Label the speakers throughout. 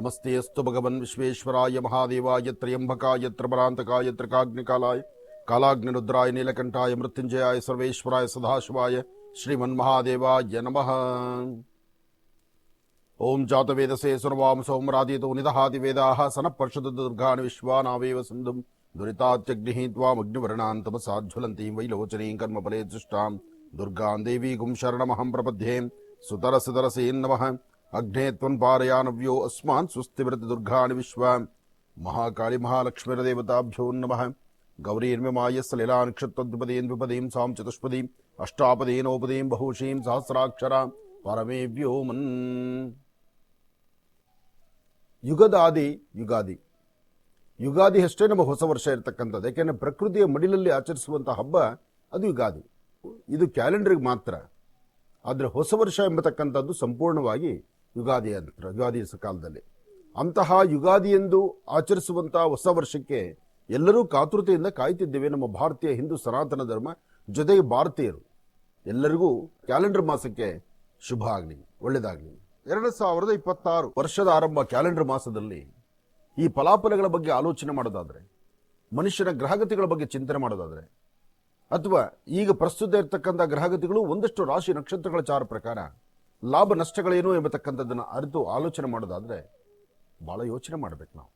Speaker 1: नमस्तेऽस्तु भगवन् विश्वेश्वराय महादेवाय त्र्यम्बकाय त्रिभरान्तकाय त्रिकाग्निकालाय कालाग्निरुद्राय, नीलकण्ठाय मृत्युञ्जयाय सर्वेश्वराय, सदाशिवाय, श्रीमन्महादेवाय नमः। ओम जातवेदसे सुनवाम सोमरादितो निदहाति वेदाः सनः पर्षदुर्गान् विश्वानावेव सिन्धुम्, दुरितात्यग्निः त्वामग्निवर्णान् तपसाज्ज्वलन्तीं वैलोचनीं कर्मफले दृष्टां दुर्गां देवीगुं शरणमहं प्रपद्ये सुतरसुतरसेन् नमः। ನಮಃ ಅಗ್ನೇ ತ್ವನ್ಪಾರಯಾನವ್ಯೋ ಅಸ್ಮಾನ್ ಸುಸ್ತಿವೃತ ದುರ್ಗಾಣಿ ವಿಶ್ವ ಮಹಾಕಾಳಿ ಮಹಾಲಕ್ಷ್ಮೀರದೇವತಾಭ್ಯೋ ನಮಃ ಗೌರೀರ್ಮ್ಯಮಾಯ ಸಲಿಲಾ ನಕ್ಷತ್ರದ್ವಿಪದೀಂ ದ್ವಿಪದೀಂ ಸಾಂ ಚತುಷ್ಪದೀಂ ಅಷ್ಟಾಪದೀನೋಪದೀಂ ಬಹುಶೀಂ ಸಹಸ್ರಾಕ್ಷರ ಪರಮೇ ವ್ಯೋಮನ್ ಯುಗದಾದಿ ಯುಗಾದಿ ಯುಗಾದಿ ಅಷ್ಟೇ ನಮ್ಮ ಹೊಸ ವರ್ಷ ಇರತಕ್ಕಂಥದ್ದು ಯಾಕೆಂದ್ರೆ ಪ್ರಕೃತಿಯ ಮಡಿಲಲ್ಲಿ ಆಚರಿಸುವಂಥ ಹಬ್ಬ ಅದು ಯುಗಾದಿ ಇದು ಕ್ಯಾಲೆಂಡರ್ಗೆ ಮಾತ್ರ ಆದರೆ ಹೊಸ ವರ್ಷ ಎಂಬತಕ್ಕಂಥದ್ದು ಸಂಪೂರ್ಣವಾಗಿ ಯುಗಾದಿ ಅಂತ ಯುಗಾದಿ ಕಾಲದಲ್ಲಿ. ಅಂತಹ ಯುಗಾದಿ ಎಂದು ಆಚರಿಸುವಂಥ ಹೊಸ ವರ್ಷಕ್ಕೆ ಎಲ್ಲರೂ ಕಾತುರತೆಯಿಂದ ಕಾಯ್ತಿದ್ದೇವೆ ನಮ್ಮ ಭಾರತೀಯ ಹಿಂದೂ ಸನಾತನ ಧರ್ಮ ಜೊತೆಗೆ ಭಾರತೀಯರು ಎಲ್ಲರಿಗೂ ಕ್ಯಾಲೆಂಡರ್ ಮಾಸಕ್ಕೆ ಶುಭ ಆಗಲಿ, ಒಳ್ಳೆಯದಾಗಲಿ. ಎರಡು ಸಾವಿರದ ಇಪ್ಪತ್ತಾರು ವರ್ಷದ ಆರಂಭ ಕ್ಯಾಲೆಂಡರ್ ಮಾಸದಲ್ಲಿ ಈ ಫಲಾಫಲಗಳ ಬಗ್ಗೆ ಆಲೋಚನೆ ಮಾಡೋದಾದರೆ, ಮನುಷ್ಯನ ಗ್ರಹಗತಿಗಳ ಬಗ್ಗೆ ಚಿಂತನೆ ಮಾಡೋದಾದರೆ, ಅಥವಾ ಈಗ ಪ್ರಸ್ತುತ ಇರತಕ್ಕಂಥ ಗ್ರಹಗತಿಗಳು ಒಂದಷ್ಟು ರಾಶಿ ನಕ್ಷತ್ರಗಳ ಚಾರ ಪ್ರಕಾರ ಲಾಭ ನಷ್ಟಗಳೇನು ಎಂಬತಕ್ಕಂಥದ್ದನ್ನು ಅರಿತು ಆಲೋಚನೆ ಮಾಡೋದಾದರೆ ಭಾಳ ಯೋಚನೆ ಮಾಡಬೇಕು ನಾವು.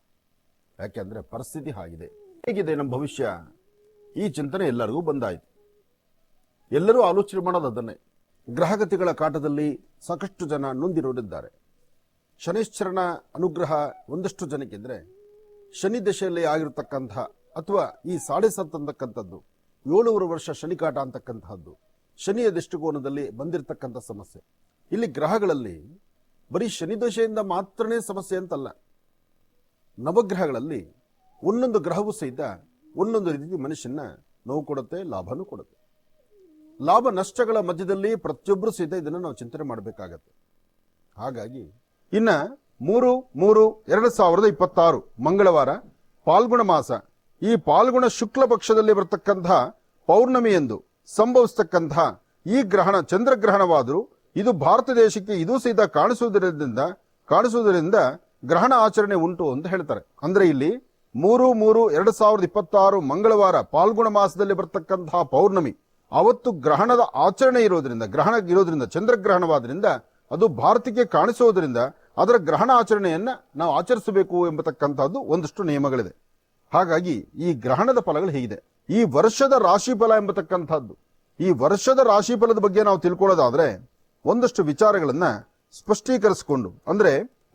Speaker 1: ಯಾಕೆಂದರೆ ಪರಿಸ್ಥಿತಿ ಹಾಗಿದೆ. ಹೇಗಿದೆ ನಮ್ಮ ಭವಿಷ್ಯ? ಈ ಚಿಂತನೆ ಎಲ್ಲರಿಗೂ ಬಂದಾಯಿತು. ಎಲ್ಲರೂ ಆಲೋಚನೆ ಮಾಡೋದು ಅದನ್ನೇ. ಗ್ರಹಗತಿಗಳ ಕಾಟದಲ್ಲಿ ಸಾಕಷ್ಟು ಜನ ನೊಂದಿರೋರಿದ್ದಾರೆ. ಶನಿಶ್ಚರನ ಅನುಗ್ರಹ ಒಂದಷ್ಟು ಜನಕ್ಕಿದ್ರೆ ಶನಿ ದಶೆಯಲ್ಲಿ ಆಗಿರತಕ್ಕಂತಹ ಅಥವಾ ಈ ಸಾಡೆ ಸತ್ತು ಅಂತಕ್ಕಂಥದ್ದು, ಏಳುವರೆ ವರ್ಷ ಶನಿಕಾಟ ಅಂತಕ್ಕಂತಹದ್ದು ಶನಿಯ ದೃಷ್ಟಿಕೋನದಲ್ಲಿ ಬಂದಿರತಕ್ಕಂಥ ಸಮಸ್ಯೆ. ಇಲ್ಲಿ ಗ್ರಹಗಳಲ್ಲಿ ಬರೀ ಶನಿ ದಶೆಯಿಂದ ಮಾತ್ರನೇ ಸಮಸ್ಯೆ ಅಂತಲ್ಲ. ನವಗ್ರಹಗಳಲ್ಲಿ ಒಂದೊಂದು ಗ್ರಹವೂ ಸಹಿತ ಒಂದೊಂದು ರೀತಿ ಮನುಷ್ಯನ ನೋವು ಕೊಡುತ್ತೆ, ಲಾಭನೂ ಕೊಡುತ್ತೆ. ಲಾಭ ನಷ್ಟಗಳ ಮಧ್ಯದಲ್ಲಿ ಪ್ರತಿಯೊಬ್ಬರು ಸಹಿತ ಇದನ್ನು ನಾವು ಚಿಂತನೆ ಮಾಡಬೇಕಾಗತ್ತೆ. ಹಾಗಾಗಿ ಇನ್ನ ಮೂರು ಮೂರು, ಎರಡು ಸಾವಿರದ ಇಪ್ಪತ್ತಾರು ಮಂಗಳವಾರ ಪಾಲ್ಗುಣ ಮಾಸ. ಈ ಪಾಲ್ಗುಣ ಶುಕ್ಲ ಪಕ್ಷದಲ್ಲಿ ಬರತಕ್ಕಂತಹ ಪೌರ್ಣಮಿ ಎಂದು ಸಂಭವಿಸತಕ್ಕಂತಹ ಈ ಗ್ರಹಣ, ಚಂದ್ರಗ್ರಹಣವಾದರೂ ಇದು ಭಾರತ ದೇಶಕ್ಕೆ ಇದು ಸಹಿತ ಕಾಣಿಸುವುದರಿಂದ ಕಾಣಿಸುವುದರಿಂದ ಗ್ರಹಣ ಆಚರಣೆ ಉಂಟು ಅಂತ ಹೇಳ್ತಾರೆ. ಅಂದ್ರೆ ಇಲ್ಲಿ ಮೂರು ಮೂರು ಎರಡು ಸಾವಿರದ ಇಪ್ಪತ್ತಾರು ಮಂಗಳವಾರ ಪಾಲ್ಗುಣ ಮಾಸದಲ್ಲಿ ಬರ್ತಕ್ಕಂತಹ ಪೌರ್ಣಮಿ. ಅವತ್ತು ಗ್ರಹಣದ ಆಚರಣೆ ಇರೋದ್ರಿಂದ, ಗ್ರಹಣ ಇರೋದ್ರಿಂದ, ಚಂದ್ರಗ್ರಹಣವಾದ್ರಿಂದ ಅದು ಭಾರತಕ್ಕೆ ಕಾಣಿಸೋದ್ರಿಂದ ಅದರ ಗ್ರಹಣ ಆಚರಣೆಯನ್ನ ನಾವು ಆಚರಿಸಬೇಕು ಎಂಬತಕ್ಕಂತಹದ್ದು ಒಂದಷ್ಟು ನಿಯಮಗಳಿದೆ. ಹಾಗಾಗಿ ಈ ಗ್ರಹಣದ ಫಲಗಳು ಹೇಗಿದೆ. ಈ ವರ್ಷದ ರಾಶಿಫಲ ಎಂಬತಕ್ಕಂಥದ್ದು ಈ ವರ್ಷದ ರಾಶಿಫಲದ ಬಗ್ಗೆ ನಾವು ತಿಳ್ಕೊಳ್ಳೋದಾದ್ರೆ ಒಂದಷ್ಟು ವಿಚಾರಗಳನ್ನು ಸ್ಪಷ್ಟೀಕರಿಸಿಕೊಂಡು, ಅಂದ್ರೆ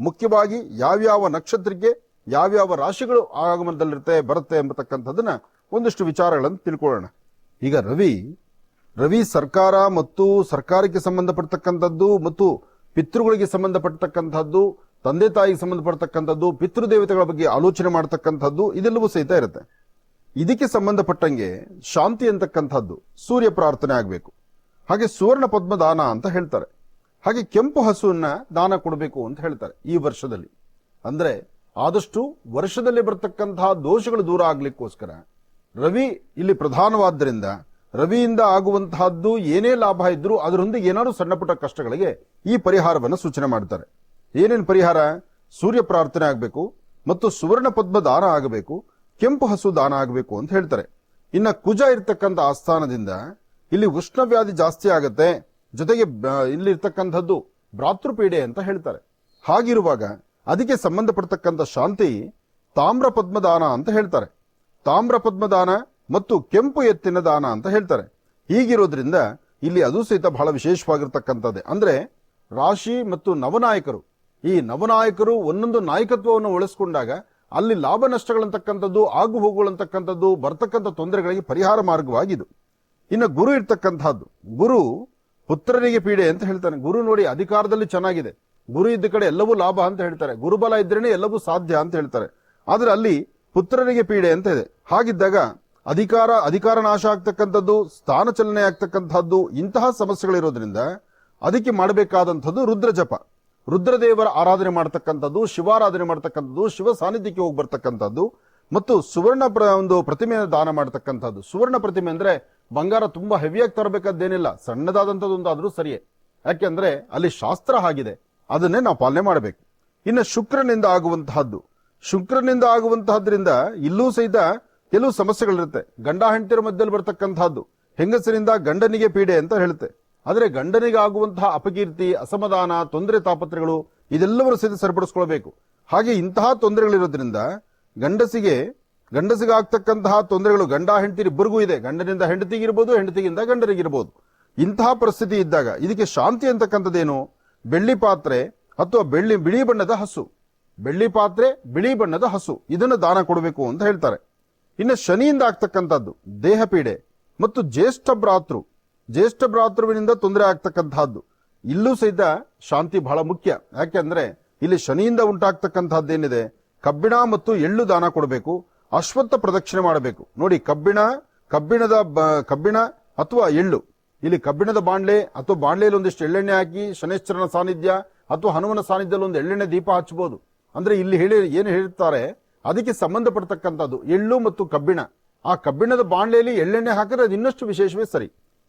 Speaker 1: ಮುಖ್ಯವಾಗಿ ಯಾವ್ಯಾವ ನಕ್ಷತ್ರಕ್ಕೆ ಯಾವ್ಯಾವ ರಾಶಿಗಳು ಆಗಮನದಲ್ಲಿರುತ್ತೆ, ಬರುತ್ತೆ ಎಂಬತಕ್ಕಂಥದ್ದನ್ನ ಒಂದಷ್ಟು ವಿಚಾರಗಳನ್ನು ತಿಳ್ಕೊಳ್ಳೋಣ. ಈಗ ರವಿ ರವಿ ಸರ್ಕಾರ ಮತ್ತು ಸರ್ಕಾರಕ್ಕೆ ಸಂಬಂಧಪಡ್ತಕ್ಕಂಥದ್ದು ಮತ್ತು ಪಿತೃಗಳಿಗೆ ಸಂಬಂಧಪಟ್ಟತಕ್ಕಂಥದ್ದು ತಂದೆ ತಾಯಿಗೆ ಸಂಬಂಧಪಡ್ತಕ್ಕಂಥದ್ದು, ಪಿತೃದೇವತೆಗಳ ಬಗ್ಗೆ ಆಲೋಚನೆ ಮಾಡತಕ್ಕಂಥದ್ದು, ಇದೆಲ್ಲವೂ ಸಹಿತ ಇರುತ್ತೆ. ಇದಕ್ಕೆ ಸಂಬಂಧಪಟ್ಟಂಗೆ ಶಾಂತಿ ಅಂತಕ್ಕಂಥದ್ದು ಸೂರ್ಯ ಪ್ರಾರ್ಥನೆ ಆಗಬೇಕು. ಹಾಗೆ ಸುವರ್ಣ ಪದ್ಮ ದಾನ ಅಂತ ಹೇಳ್ತಾರೆ. ಹಾಗೆ ಕೆಂಪು ಹಸುವನ್ನ ದಾನ ಕೊಡಬೇಕು ಅಂತ ಹೇಳ್ತಾರೆ ಈ ವರ್ಷದಲ್ಲಿ. ಅಂದ್ರೆ ಆದಷ್ಟು ವರ್ಷದಲ್ಲಿ ಬರ್ತಕ್ಕಂತಹ ದೋಷಗಳು ದೂರ ಆಗ್ಲಿಕ್ಕೋಸ್ಕರ ರವಿ ಇಲ್ಲಿ ಪ್ರಧಾನವಾದ್ದರಿಂದ, ರವಿಯಿಂದ ಆಗುವಂತಹದ್ದು ಏನೇ ಲಾಭ ಇದ್ರೂ ಅದರೊಂದಿಗೆ ಏನಾದ್ರು ಸಣ್ಣಪುಟ್ಟ ಕಷ್ಟಗಳಿಗೆ ಈ ಪರಿಹಾರವನ್ನು ಸೂಚನೆ ಮಾಡ್ತಾರೆ. ಏನೇನು ಪರಿಹಾರ? ಸೂರ್ಯ ಪ್ರಾರ್ಥನೆ ಆಗಬೇಕು ಮತ್ತು ಸುವರ್ಣ ಪದ್ಮ ದಾನ ಆಗಬೇಕು, ಕೆಂಪು ಹಸು ದಾನ ಆಗಬೇಕು ಅಂತ ಹೇಳ್ತಾರೆ. ಇನ್ನ ಕುಜ ಇರತಕ್ಕಂಥ ಆಸ್ಥಾನದಿಂದ ಇಲ್ಲಿ ಉಷ್ಣವ್ಯಾಧಿ ಜಾಸ್ತಿ ಆಗುತ್ತೆ. ಜೊತೆಗೆ ಬ- ಇಲ್ಲಿ ಇರ್ತಕ್ಕಂಥದ್ದು ಭ್ರಾತೃಪೀಡೆ ಅಂತ ಹೇಳ್ತಾರೆ. ಹಾಗಿರುವಾಗ ಅದಕ್ಕೆ ಸಂಬಂಧಪಡ್ತಕ್ಕಂಥ ಶಾಂತಿ ತಾಮ್ರ ಪದ್ಮದಾನ ಅಂತ ಹೇಳ್ತಾರೆ. ತಾಮ್ರ ಪದ್ಮದಾನ ಮತ್ತು ಕೆಂಪು ಎತ್ತಿನ ದಾನ ಅಂತ ಹೇಳ್ತಾರೆ. ಹೀಗಿರೋದ್ರಿಂದ ಇಲ್ಲಿ ಅದು ಸಹಿತ ಬಹಳ ವಿಶೇಷವಾಗಿರ್ತಕ್ಕಂಥದ್ದೇ. ಅಂದ್ರೆ ರಾಶಿ ಮತ್ತು ನವನಾಯಕರು. ಈ ನವನಾಯಕರು ಒಂದೊಂದು ನಾಯಕತ್ವವನ್ನು ಉಳಿಸ್ಕೊಂಡಾಗ ಅಲ್ಲಿ ಲಾಭ ನಷ್ಟಗಳಂತಕ್ಕಂಥದ್ದು ಆಗು ಹೋಗುಗಳಂತಕ್ಕಂಥದ್ದು ಬರ್ತಕ್ಕಂಥ ತೊಂದರೆಗಳಿಗೆ ಪರಿಹಾರ ಮಾರ್ಗವಾಗಿದು ಇನ್ನು ಗುರು ಇರ್ತಕ್ಕಂಥದ್ದು. ಗುರು ಪುತ್ರನಿಗೆ ಪೀಡೆ ಅಂತ ಹೇಳ್ತಾನೆ ಗುರು ನೋಡಿ ಅಧಿಕಾರದಲ್ಲಿ ಚೆನ್ನಾಗಿದೆ. ಗುರು ಇದ್ದ ಕಡೆ ಎಲ್ಲವೂ ಲಾಭ ಅಂತ ಹೇಳ್ತಾರೆ. ಗುರುಬಲ ಇದ್ರೇನೆ ಎಲ್ಲವೂ ಸಾಧ್ಯ ಅಂತ ಹೇಳ್ತಾರೆ. ಆದ್ರೆ ಅಲ್ಲಿ ಪುತ್ರನಿಗೆ ಪೀಡೆ ಅಂತ ಇದೆ. ಹಾಗಿದ್ದಾಗ ಅಧಿಕಾರ ಅಧಿಕಾರ ನಾಶ ಆಗ್ತಕ್ಕಂಥದ್ದು, ಸ್ಥಾನ ಚಲನೆ ಆಗ್ತಕ್ಕಂಥದ್ದು, ಇಂತಹ ಸಮಸ್ಯೆಗಳಿರೋದ್ರಿಂದ ಅದಕ್ಕೆ ಮಾಡಬೇಕಾದಂಥದ್ದು ರುದ್ರ ಜಪ ರುದ್ರದೇವರ ಆರಾಧನೆ ಮಾಡ್ತಕ್ಕಂಥದ್ದು, ಶಿವಾರಾಧನೆ ಮಾಡ್ತಕ್ಕಂಥದ್ದು, ಶಿವ ಸಾನ್ನಿಧ್ಯಕ್ಕೆ ಹೋಗಿ ಬರ್ತಕ್ಕಂಥದ್ದು, ಮತ್ತು ಸುವರ್ಣ ಒಂದು ಪ್ರತಿಮೆಯನ್ನು ದಾನ ಮಾಡತಕ್ಕಂಥದ್ದು. ಸುವರ್ಣ ಪ್ರತಿಮೆ ಅಂದ್ರೆ ಬಂಗಾರ ತುಂಬಾ ಹೆವಿಯಾಗಿ ತರಬೇಕಾದ್ದೇನಿಲ್ಲ ಸಣ್ಣದಾದಂಥದ್ದು ಒಂದಾದರೂ ಸರಿಯೇ. ಯಾಕೆಂದ್ರೆ ಅಲ್ಲಿ ಶಾಸ್ತ್ರ ಆಗಿದೆ, ಅದನ್ನೇ ನಾವು ಪಾಲನೆ ಮಾಡಬೇಕು. ಇನ್ನು ಶುಕ್ರನಿಂದ ಆಗುವಂತಹದ್ದು, ಶುಕ್ರನಿಂದ ಆಗುವಂತಹದ್ರಿಂದ ಇಲ್ಲೂ ಸಹಿತ ಕೆಲವು ಸಮಸ್ಯೆಗಳಿರುತ್ತೆ. ಗಂಡ ಹೆಂಡತಿರ ಮಧ್ಯದಲ್ಲಿ ಬರ್ತಕ್ಕಂತಹದ್ದು ಹೆಂಗಸರಿಂದ ಗಂಡನಿಗೆ ಪೀಡೆ ಅಂತ ಹೇಳುತ್ತೆ. ಆದರೆ ಗಂಡನಿಗೆ ಆಗುವಂತಹ ಅಪಕೀರ್ತಿ, ಅಸಮಾಧಾನ, ತೊಂದರೆ ತಾಪತ್ರೆಗಳು ಇದೆಲ್ಲವರು ಸಹಿತ ಸರಿಪಡಿಸ್ಕೊಳ್ಬೇಕು. ಹಾಗೆ ಇಂತಹ ತೊಂದರೆಗಳಿರೋದ್ರಿಂದ ಗಂಡಸಿಗೆ ಗಂಡಸಿಗೆ ಆಗ್ತಕ್ಕಂತಹ ತೊಂದರೆಗಳು ಗಂಡ ಹೆಂಡತಿ ಇಬ್ಬರಿಗೂ ಇದೆ. ಗಂಡನಿಂದ ಹೆಂಡತಿಗಿರ್ಬೋದು ಹೆಂಡತಿಗಿಂದ ಗಂಡನಿಗಿರ್ಬೋದು ಇಂತಹ ಪರಿಸ್ಥಿತಿ ಇದ್ದಾಗ ಇದಕ್ಕೆ ಶಾಂತಿ ಅಂತಕ್ಕಂಥದ್ದೇನು? ಬೆಳ್ಳಿ ಪಾತ್ರೆ ಅಥವಾ ಬೆಳ್ಳಿ ಬಿಳಿ ಬಣ್ಣದ ಹಸು. ಬೆಳ್ಳಿ ಪಾತ್ರೆ, ಬಿಳಿ ಬಣ್ಣದ ಹಸು. ಇದನ್ನು ದಾನ ಕೊಡಬೇಕು ಅಂತ ಹೇಳ್ತಾರೆ. ಇನ್ನು ಶನಿಯಿಂದ ಆಗ್ತಕ್ಕಂಥದ್ದು ದೇಹ ಪೀಡೆ ಮತ್ತು ಜ್ಯೇಷ್ಠ ಭ್ರಾತೃ. ಜ್ಯೇಷ್ಠ ಭ್ರಾತೃವಿನಿಂದ ತೊಂದರೆ ಆಗ್ತಕ್ಕಂತಹದ್ದು ಇಲ್ಲೂ ಸಹಿತ ಶಾಂತಿ ಬಹಳ ಮುಖ್ಯ. ಯಾಕೆಂದ್ರೆ ಇಲ್ಲಿ ಶನಿಯಿಂದ ಉಂಟಾಗ್ತಕ್ಕಂತಹದ್ದೇನಿದೆ ಕಬ್ಬಿಣ ಮತ್ತು ಎಳ್ಳು ದಾನ ಕೊಡಬೇಕು. ಅಶ್ವತ್ಥ ಪ್ರದಕ್ಷಿಣೆ ಮಾಡಬೇಕು. ನೋಡಿ, ಕಬ್ಬಿಣ, ಕಬ್ಬಿಣದ ಕಬ್ಬಿಣ ಅಥವಾ ಎಳ್ಳು. ಇಲ್ಲಿ ಕಬ್ಬಿಣದ ಬಾಂಡ್ಲೆ ಅಥವಾ ಬಾಂಡ್ಲೆಯಲ್ಲಿ ಒಂದಿಷ್ಟು ಎಳ್ಳೆಣ್ಣೆ ಹಾಕಿ, ಶನೇಶ್ವರನ ಸಾನ್ನಿಧ್ಯ ಅಥವಾ ಹನುಮನ ಸಾನ್ನಿಧ್ಯದಲ್ಲಿ ಒಂದು ಎಳ್ಳೆಣ್ಣೆ ದೀಪ ಹಚ್ಚಬಹುದು. ಅಂದ್ರೆ ಇಲ್ಲಿ ಹೇಳಿ, ಏನು ಹೇಳ್ತಾರೆ, ಅದಕ್ಕೆ ಸಂಬಂಧಪಡ್ತಕ್ಕಂಥದ್ದು ಎಳ್ಳು ಮತ್ತು ಕಬ್ಬಿಣ. ಆ ಕಬ್ಬಿಣದ ಬಾಂಡ್ಲೆಯಲ್ಲಿ ಎಳ್ಳೆಣ್ಣೆ ಹಾಕಿದ್ರೆ ಅದು ಇನ್ನಷ್ಟು ವಿಶೇಷವೇ ಸರಿ.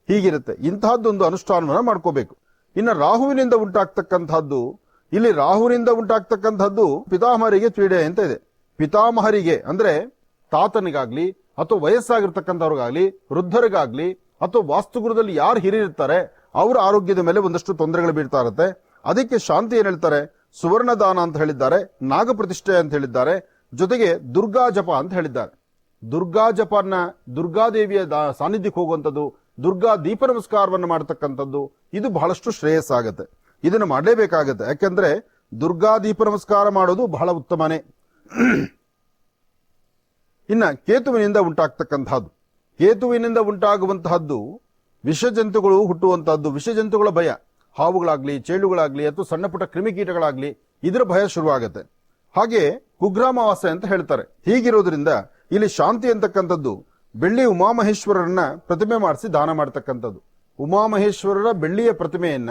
Speaker 1: ಹೀಗಿರುತ್ತೆ. ಇಂತಹದ್ದೊಂದು ಅನುಷ್ಠಾನವನ್ನು ಮಾಡ್ಕೋಬೇಕು. ಇನ್ನು ರಾಹುವಿನಿಂದ ಉಂಟಾಗ್ತಕ್ಕಂಥದ್ದು, ಇಲ್ಲಿ ರಾಹುವಿನಿಂದ ಉಂಟಾಗ್ತಕ್ಕಂಥದ್ದು ಪಿತಾಮಹರಿಗೆ ಪೀಡೆ ಅಂತ ಇದೆ. ಪಿತಾಮಹರಿಗೆ, ಅಂದ್ರೆ ತಾತನಿಗಾಗ್ಲಿ, ಅಥವಾ ವಯಸ್ಸಾಗಿರ್ತಕ್ಕಂಥವ್ರಿಗಾಗ್ಲಿ, ವೃದ್ಧರಿಗಾಗ್ಲಿ, ಅಥವಾ ವಾಸ್ತುಗುರದಲ್ಲಿ ಯಾರು ಹಿರಿಯಿರ್ತಾರೆ ಅವರ ಆರೋಗ್ಯದ ಮೇಲೆ ಒಂದಷ್ಟು ತೊಂದರೆಗಳು ಬೀಳ್ತಾ ಇರುತ್ತೆ. ಅದಕ್ಕೆ ಶಾಂತಿ ಏನು ಹೇಳ್ತಾರೆ? ಸುವರ್ಣದಾನ ಅಂತ ಹೇಳಿದ್ದಾರೆ ನಾಗ ಪ್ರತಿಷ್ಠೆ ಅಂತ ಹೇಳಿದ್ದಾರೆ, ಜೊತೆಗೆ ದುರ್ಗಾ ಜಪ ಅಂತ ಹೇಳಿದ್ದಾರೆ. ದುರ್ಗಾ ಜಪನ ದುರ್ಗಾದೇವಿಯ ದಾ- ಸಾನ್ನಿಧ್ಯಕ್ಕೆ ಹೋಗುವಂಥದ್ದು, ದುರ್ಗಾ ದೀಪ ನಮಸ್ಕಾರವನ್ನು ಮಾಡತಕ್ಕಂಥದ್ದು, ಇದು ಬಹಳಷ್ಟು ಶ್ರೇಯಸ್ಸಾಗತ್ತೆ. ಇದನ್ನು ಮಾಡಲೇಬೇಕಾಗತ್ತೆ. ಯಾಕೆಂದ್ರೆ ದುರ್ಗಾ ದೀಪ ನಮಸ್ಕಾರ ಮಾಡೋದು ಬಹಳ ಉತ್ತಮನೇ. ಇನ್ನ ಕೇತುವಿನಿಂದ ಉಂಟಾಗ್ತಕ್ಕಂತಹದ್ದು. ಕೇತುವಿನಿಂದ ಉಂಟಾಗುವಂತಹದ್ದು ವಿಷಜಂತುಗಳು ಹುಟ್ಟುವಂತಹದ್ದು. ವಿಷಜಂತುಗಳ ಭಯ. ಹಾವುಗಳಾಗ್ಲಿ, ಚೇಳುಗಳಾಗ್ಲಿ, ಅಥವಾ ಸಣ್ಣ ಪುಟ್ಟ ಕ್ರಿಮಿಕೀಟಗಳಾಗ್ಲಿ, ಇದರ ಭಯ ಶುರುವಾಗುತ್ತೆ. ಹಾಗೆ ಕುಗ್ರಾಮವಾಸ ಅಂತ ಹೇಳ್ತಾರೆ. ಹೀಗಿರೋದ್ರಿಂದ ಇಲ್ಲಿ ಶಾಂತಿ ಅಂತಕ್ಕಂಥದ್ದು ಬೆಳ್ಳಿ ಉಮಾಮಹೇಶ್ವರರನ್ನ ಪ್ರತಿಮೆ ಮಾಡಿಸಿ ದಾನ ಮಾಡತಕ್ಕಂಥದ್ದು. ಉಮಾಮಹೇಶ್ವರರ ಬೆಳ್ಳಿಯ ಪ್ರತಿಮೆಯನ್ನ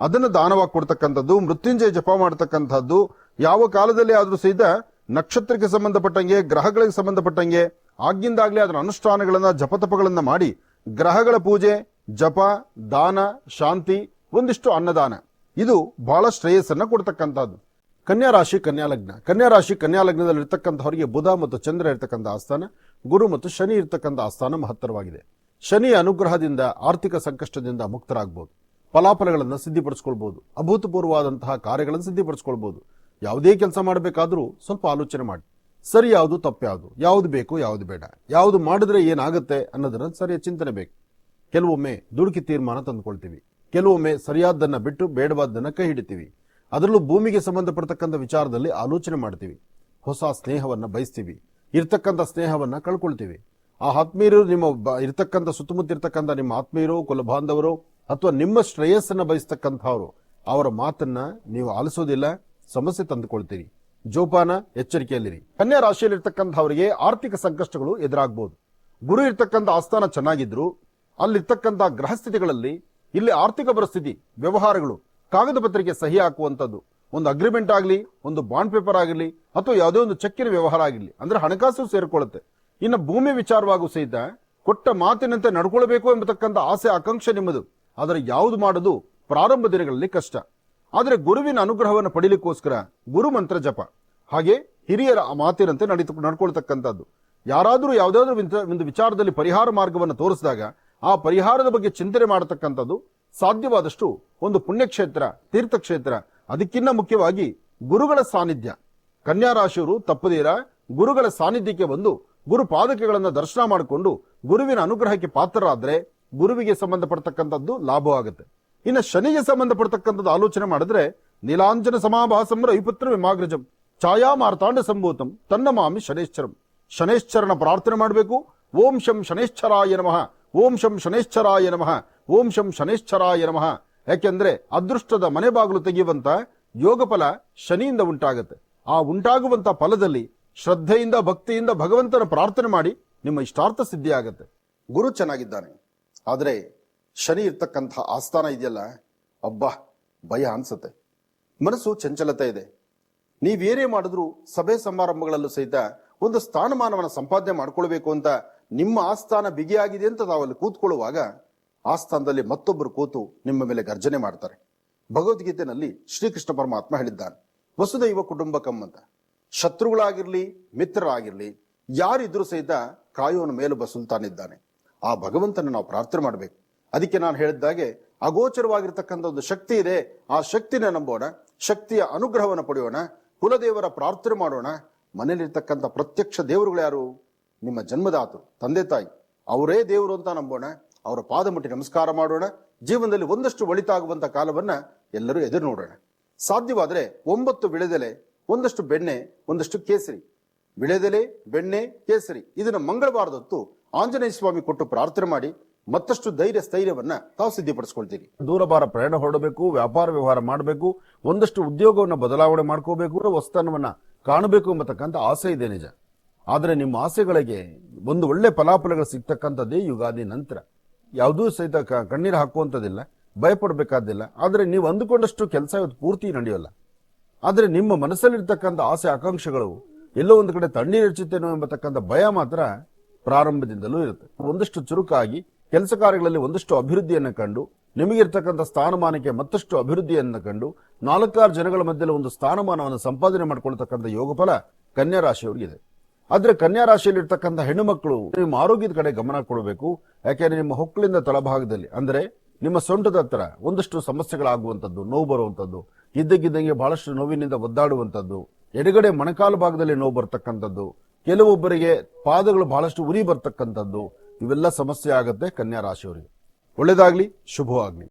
Speaker 1: ಅದನ್ನು ದಾನವಾಗಿ ಕೊಡ್ತಕ್ಕಂಥದ್ದು, ಮೃತ್ಯುಂಜಯ ಜಪ ಮಾಡತಕ್ಕಂಥದ್ದು. ಯಾವ ಕಾಲದಲ್ಲಿ ಆದರೂ ಸಹಿತ ನಕ್ಷತ್ರಕ್ಕೆ ಸಂಬಂಧಪಟ್ಟಂಗೆ, ಗ್ರಹಗಳಿಗೆ ಸಂಬಂಧಪಟ್ಟಂಗೆ, ಆಗಿಂದಾಗಲೇ ಅದರ ಅನುಷ್ಠಾನಗಳನ್ನು, ಜಪತಪಗಳನ್ನ ಮಾಡಿ ಗ್ರಹಗಳ ಪೂಜೆ, ಜಪ, ದಾನ, ಶಾಂತಿ, ಒಂದಿಷ್ಟು ಅನ್ನದಾನ. ಇದು ಬಹಳ ಶ್ರೇಯಸ್ಸನ್ನು ಕೊಡ್ತಕ್ಕಂಥದ್ದು. ಕನ್ಯಾ ರಾಶಿ, ಕನ್ಯಾ ಲಗ್ನ. ಕನ್ಯಾ ರಾಶಿ, ಕನ್ಯಾ ಲಗ್ನದಲ್ಲಿ ಇರ್ತಕ್ಕಂಥವರಿಗೆ ಬುಧ ಮತ್ತು ಚಂದ್ರ ಇರ್ತಕ್ಕಂಥ ಆಸ್ಥಾನ, ಗುರು ಮತ್ತು ಶನಿ ಇರ್ತಕ್ಕಂಥ ಆಸ್ಥಾನ ಮಹತ್ತರವಾಗಿದೆ. ಶನಿಯ ಅನುಗ್ರಹದಿಂದ, ಆರ್ಥಿಕ ಸಂಕಷ್ಟದಿಂದ ಮುಕ್ತರಾಗಬಹುದು ಫಲಾಫಲಗಳನ್ನು ಸಿದ್ಧಿಪಡಿಸ್ಕೊಳ್ಬಹುದು ಅಭೂತಪೂರ್ವವಾದಂತಹ ಕಾರ್ಯಗಳನ್ನು ಸಿದ್ಧಿಪಡಿಸ್ಕೊಳ್ಬಹುದು ಯಾವುದೇ ಕೆಲಸ ಮಾಡಬೇಕಾದ್ರೂ ಸ್ವಲ್ಪ ಆಲೋಚನೆ ಮಾಡಿ. ಸರಿ, ಯಾವುದು ತಪ್ಪು, ಯಾವುದು? ಬೇಕು, ಯಾವುದು ಬೇಡ? ಯಾವುದು ಮಾಡಿದ್ರೆ ಏನಾಗುತ್ತೆ ಅನ್ನೋದನ್ನ ಸರಿಯ ಚಿಂತನೆ ಬೇಕು. ಕೆಲವೊಮ್ಮೆ ದುಡುಕಿ ತೀರ್ಮಾನ ತಂದುಕೊಳ್ತೀವಿ. ಕೆಲವೊಮ್ಮೆ ಸರಿಯಾದ್ದನ್ನ ಬಿಟ್ಟು ಬೇಡವಾದ್ದನ್ನ ಕೈ ಹಿಡಿತೀವಿ. ಅದರಲ್ಲೂ ಭೂಮಿಗೆ ಸಂಬಂಧಪಡ್ತಕ್ಕಂಥ ವಿಚಾರದಲ್ಲಿ ಆಲೋಚನೆ ಮಾಡ್ತೀವಿ. ಹೊಸ ಸ್ನೇಹವನ್ನ ಬಯಸ್ತೀವಿ. ಇರ್ತಕ್ಕಂಥ ಸ್ನೇಹವನ್ನ ಕಳ್ಕೊಳ್ತೀವಿ. ಆ ಆತ್ಮೀಯರು ನಿಮ್ಮ ಇರ್ತಕ್ಕಂಥ ಸುತ್ತಮುತ್ತ ಇರ್ತಕ್ಕಂಥ ನಿಮ್ಮ ಆತ್ಮೀಯರು ಕುಲ ಬಾಂಧವರು ಅಥವಾ ನಿಮ್ಮ ಶ್ರೇಯಸ್ಸನ್ನ ಬಯಸ್ತಕ್ಕಂಥವ್ರು, ಅವರ ಮಾತನ್ನ ನೀವು ಆಲಿಸೋದಿಲ್ಲ. ಸಮಸ್ಯೆ ತಂದುಕೊಳ್ತೀರಿ. ಜೋಪಾನ ಎಚ್ಚರಿಕೆಯಲ್ಲಿರಿ. ಕನ್ಯಾ ರಾಶಿಯಲ್ಲಿರ್ತಕ್ಕಂಥವರಿಗೆ ಆರ್ಥಿಕ ಸಂಕಷ್ಟಗಳು ಎದುರಾಗಬಹುದು ಗುರು ಇರ್ತಕ್ಕಂಥ ಆಸ್ಥಾನ ಚೆನ್ನಾಗಿದ್ರು, ಅಲ್ಲಿರ್ತಕ್ಕಂಥ ಗ್ರಹಸ್ಥಿತಿಗಳಲ್ಲಿ ಇಲ್ಲಿ ಆರ್ಥಿಕ ಪರಿಸ್ಥಿತಿ, ವ್ಯವಹಾರಗಳು, ಕಾಗದ ಪತ್ರಿಕೆ ಸಹಿ ಹಾಕುವಂಥದ್ದು, ಒಂದು ಅಗ್ರಿಮೆಂಟ್ ಆಗಲಿ, ಒಂದು ಬಾಂಡ್ ಪೇಪರ್ ಆಗಿರಲಿ ಅಥವಾ ಯಾವುದೇ ಒಂದು ಚೆಕ್ಕಿನ ವ್ಯವಹಾರ ಆಗಿರಲಿ ಅಂದ್ರೆ ಹಣಕಾಸು ಸೇರಿಕೊಳ್ಳುತ್ತೆ. ಇನ್ನು ಭೂಮಿ ವಿಚಾರವಾಗೂ ಸಹಿತ ಕೊಟ್ಟ ಮಾತಿನಂತೆ ನಡ್ಕೊಳ್ಬೇಕು ಎಂಬತಕ್ಕಂಥ ಆಸೆ, ಆಕಾಂಕ್ಷೆ ನಿಮ್ಮದು. ಆದರೆ ಯಾವುದು ಮಾಡೋದು ಪ್ರಾರಂಭ ದಿನಗಳಲ್ಲಿ ಕಷ್ಟ. ಆದರೆ ಗುರುವಿನ ಅನುಗ್ರಹವನ್ನು ಪಡೀಲಿಕ್ಕೋಸ್ಕರ ಗುರು ಮಂತ್ರ ಜಪ. ಹಾಗೆ ಹಿರಿಯರ ಆ ಮಾತಿನಂತೆ ನಡೀತು, ನಡ್ಕೊಳ್ತಕ್ಕಂಥದ್ದು. ಯಾರಾದರೂ ಯಾವುದಾದ್ರೂ ಒಂದು ವಿಚಾರದಲ್ಲಿ ಪರಿಹಾರ ಮಾರ್ಗವನ್ನು ತೋರಿಸಿದಾಗ ಆ ಪರಿಹಾರದ ಬಗ್ಗೆ ಚಿಂತನೆ ಮಾಡತಕ್ಕಂಥದ್ದು ಸಾಧ್ಯವಾದಷ್ಟು ಒಂದು ಪುಣ್ಯಕ್ಷೇತ್ರ, ತೀರ್ಥಕ್ಷೇತ್ರ. ಅದಕ್ಕಿನ್ನ ಮುಖ್ಯವಾಗಿ ಗುರುಗಳ ಸಾನ್ನಿಧ್ಯ. ಕನ್ಯಾ ರಾಶಿಯವರು ತಪ್ಪದೀರ ಗುರುಗಳ ಸಾನ್ನಿಧ್ಯಕ್ಕೆ ಬಂದು ಗುರು ಪಾದಕಗಳನ್ನು ದರ್ಶನ ಮಾಡಿಕೊಂಡು ಗುರುವಿನ ಅನುಗ್ರಹಕ್ಕೆ ಪಾತ್ರರಾದರೆ ಗುರುವಿಗೆ ಸಂಬಂಧಪಡ್ತಕ್ಕಂಥದ್ದು ಲಾಭವಾಗುತ್ತೆ. ಇನ್ನು ಶನಿಗೆ ಸಂಬಂಧಪಡ್ತಕ್ಕಂಥದ್ದು ಆಲೋಚನೆ ಮಾಡಿದ್ರೆ ನೀಲಾಂಜನ ಸಮಾಭಾಸಂ ರವಿಪುತ್ರ ವಿಮಾಗ್ರಜಂ, ಛಾಯಾ ಮಾರ್ತಾಂಡ ಸಂಭೂತಂ ತನ್ನ ಮಾಮಿ ಶನೇಶ್ವರಂ ಶನೇಶ್ವರನ ಪ್ರಾರ್ಥನೆ ಮಾಡಬೇಕು. ಓಂ ಶಂ ಶನೇಶ್ವರಾಯ ನಮಃ. ಓಂ ಶಂ ಶನೇಶ್ವರಾಯ ನಮಃ. ಓಂ ಶಂ ಶನೇಶ್ವರಾಯ ನಮಃ. ಯಾಕೆಂದ್ರೆ ಅದೃಷ್ಟದ ಮನೆ ಬಾಗಿಲು ತೆಗೆಯುವಂತ ಯೋಗ ಫಲ ಶನಿಯಿಂದ ಉಂಟಾಗುತ್ತೆ. ಆ ಉಂಟಾಗುವಂತ ಫಲದಲ್ಲಿ ಶ್ರದ್ಧೆಯಿಂದ, ಭಕ್ತಿಯಿಂದ ಭಗವಂತನ ಪ್ರಾರ್ಥನೆ ಮಾಡಿ ನಿಮ್ಮ ಇಷ್ಟಾರ್ಥ ಸಿದ್ಧಿಯಾಗುತ್ತೆ. ಗುರು ಚೆನ್ನಾಗಿದ್ದಾನೆ. ಆದರೆ ಶನಿ ಇರ್ತಕ್ಕಂಥ ಆಸ್ಥಾನ ಇದೆಯಲ್ಲ, ಅಬ್ಬಾ, ಭಯ ಅನ್ಸುತ್ತೆ. ಮನಸ್ಸು ಚಂಚಲತೆ ಇದೆ. ನೀವೇನೇ ಮಾಡಿದ್ರು ಸಭೆ ಸಮಾರಂಭಗಳಲ್ಲೂ ಸಹಿತ ಒಂದು ಸ್ಥಾನಮಾನವನ್ನು ಸಂಪಾದನೆ ಮಾಡ್ಕೊಳ್ಬೇಕು ಅಂತ ನಿಮ್ಮ ಆಸ್ಥಾನ ಬಿಗಿಯಾಗಿದೆ ಅಂತ ತಾವಲ್ಲಿ ಕೂತ್ಕೊಳ್ಳುವಾಗ ಆಸ್ಥಾನದಲ್ಲಿ ಮತ್ತೊಬ್ಬರು ಕೂತು ನಿಮ್ಮ ಮೇಲೆ ಗರ್ಜನೆ ಮಾಡ್ತಾರೆ. ಭಗವದ್ಗೀತೆನಲ್ಲಿ ಶ್ರೀಕೃಷ್ಣ ಪರಮಾತ್ಮ ಹೇಳಿದ್ದಾನೆ, ವಸುದೈವ ಕುಟುಂಬಕಂ ಅಂತ. ಶತ್ರುಗಳಾಗಿರ್ಲಿ, ಮಿತ್ರರಾಗಿರ್ಲಿ, ಯಾರಿದ್ರೂ ಸಹಿತ ಕಾಯೋನ ಮೇಲು ಬಸುಲ್ತಾನಿದ್ದಾನೆ ಆ ಭಗವಂತನ ನಾವು ಪ್ರಾರ್ಥನೆ ಮಾಡಬೇಕು. ಅದಕ್ಕೆ ನಾನು ಹೇಳಿದ್ದಾಗೆ ಅಗೋಚರವಾಗಿರ್ತಕ್ಕಂಥ ಒಂದು ಶಕ್ತಿ ಇದೆ. ಆ ಶಕ್ತಿನ ನಂಬೋಣ, ಶಕ್ತಿಯ ಅನುಗ್ರಹವನ್ನು ಪಡೆಯೋಣ, ಕುಲದೇವರ ಪ್ರಾರ್ಥನೆ ಮಾಡೋಣ. ಮನೆಯಲ್ಲಿರ್ತಕ್ಕಂಥ ಪ್ರತ್ಯಕ್ಷ ದೇವರುಗಳು ಯಾರು? ನಿಮ್ಮ ಜನ್ಮದಾತರು, ತಂದೆ ತಾಯಿ. ಅವರೇ ದೇವರು ಅಂತ ನಂಬೋಣ, ಅವರ ಪಾದ ಮುಟ್ಟಿ ನಮಸ್ಕಾರ ಮಾಡೋಣ. ಜೀವನದಲ್ಲಿ ಒಂದಷ್ಟು ಒಳಿತಾಗುವಂತ ಕಾಲವನ್ನ ಎಲ್ಲರೂ ಎದುರು ನೋಡೋಣ. ಸಾಧ್ಯವಾದರೆ ಒಂಬತ್ತು ಬಿಳೆದೆಲೆ, ಒಂದಷ್ಟು ಬೆಣ್ಣೆ, ಒಂದಷ್ಟು ಕೇಸರಿ. ಬಿಳೆದೆಲೆ, ಬೆಣ್ಣೆ, ಕೇಸರಿ. ಇದನ್ನು ಮಂಗಳವಾರದೊತ್ತು ಆಂಜನೇಯ ಸ್ವಾಮಿ ಕೊಟ್ಟು ಪ್ರಾರ್ಥನೆ ಮಾಡಿ ಮತ್ತಷ್ಟು ಧೈರ್ಯ, ಸ್ಥೈರ್ಯವನ್ನ ತಾವು ಸಿದ್ಧಪಡಿಸ್ಕೊಳ್ತೀರಿ.
Speaker 2: ದೂರಭಾರ ಪ್ರಯಾಣ ಹೊರಡಬೇಕು, ವ್ಯಾಪಾರ ವ್ಯವಹಾರ ಮಾಡಬೇಕು, ಒಂದಷ್ಟು ಉದ್ಯೋಗವನ್ನು ಬದಲಾವಣೆ ಮಾಡ್ಕೋಬೇಕು ವಸ್ತಾನವನ್ನು ಕಾಣಬೇಕು ಎಂಬತಕ್ಕಂಥ ಆಸೆ ಇದೆ ನಿಜ. ಆದರೆ ನಿಮ್ಮ ಆಸೆಗಳಿಗೆ ಒಂದು ಒಳ್ಳೆ ಫಲಾಫಲಗಳು ಸಿಗ್ತಕ್ಕಂಥದ್ದೇ ಯುಗಾದಿ ನಂತರ. ಯಾವುದೂ ಸಹಿತ ಕಣ್ಣೀರು ಹಾಕುವಂಥದ್ದಿಲ್ಲ ಭಯಪಡಬೇಕಾದಿಲ್ಲ ಆದರೆ ನೀವು ಅಂದುಕೊಂಡಷ್ಟು ಕೆಲಸ ಇವತ್ತು ಪೂರ್ತಿ ನಡೆಯೋಲ್ಲ. ಆದರೆ ನಿಮ್ಮ ಮನಸ್ಸಲ್ಲಿರ್ತಕ್ಕಂಥ ಆಸೆ, ಆಕಾಂಕ್ಷೆಗಳು ಎಲ್ಲೋ ಒಂದು ಕಡೆ ತಣ್ಣೀರು ಹೆಚ್ಚುತ್ತೇನೋ ಎಂಬತಕ್ಕಂಥ ಭಯ ಮಾತ್ರ ಪ್ರಾರಂಭದಿಂದಲೂ ಇರುತ್ತೆ. ಒಂದಷ್ಟು ಚುರುಕಾಗಿ ಕೆಲಸ ಕಾರ್ಯಗಳಲ್ಲಿ ಒಂದಷ್ಟು ಅಭಿವೃದ್ಧಿಯನ್ನು ಕಂಡು, ನಿಮಗಿರ್ತಕ್ಕಂಥ ಸ್ಥಾನಮಾನಕ್ಕೆ ಮತ್ತಷ್ಟು ಅಭಿವೃದ್ಧಿಯನ್ನು ಕಂಡು, ನಾಲ್ಕಾರು ಜನಗಳ ಮಧ್ಯದಲ್ಲಿ ಒಂದು ಸ್ಥಾನಮಾನವನ್ನು ಸಂಪಾದನೆ ಮಾಡಿಕೊಳ್ತಕ್ಕಂಥ ಯೋಗಫಲ ಕನ್ಯಾ ರಾಶಿಯವರಿಗಿದೆ. ಆದರೆ ಕನ್ಯಾ ರಾಶಿಯಲ್ಲಿರ್ತಕ್ಕಂಥ ಹೆಣ್ಣು ಮಕ್ಕಳು ನಿಮ್ಮ ಆರೋಗ್ಯದ ಕಡೆ ಗಮನ ಕೊಡಬೇಕು. ಯಾಕೆಂದರೆ ನಿಮ್ಮ ಹೊಕ್ಕಳಿಂದ ತಳಭಾಗದಲ್ಲಿ, ಅಂದರೆ ನಿಮ್ಮ ಸೊಂಟದ ಹತ್ರ ಒಂದಷ್ಟು ಸಮಸ್ಯೆಗಳಾಗುವಂಥದ್ದು, ನೋವು ಬರುವಂಥದ್ದು, ಇದ್ದಕ್ಕಿದ್ದಂಗೆ ಬಹಳಷ್ಟು ನೋವಿನಿಂದ ಒದ್ದಾಡುವಂಥದ್ದು, ಎಡಗಡೆ ಮೊಣಕಾಲು ಭಾಗದಲ್ಲಿ ನೋವು ಬರ್ತಕ್ಕಂಥದ್ದು, ಕೆಲವೊಬ್ಬರಿಗೆ ಪಾದಗಳು ಬಹಳಷ್ಟು ಉರಿ ಬರ್ತಕ್ಕಂಥದ್ದು ಇವೆಲ್ಲ ಸಮಸ್ಯೆ ಆಗುತ್ತೆ ಕನ್ಯಾ ರಾಶಿಯವರಿಗೆ. ಒಳ್ಳೇದಾಗ್ಲಿ ಶುಭವಾಗ್ಲಿ.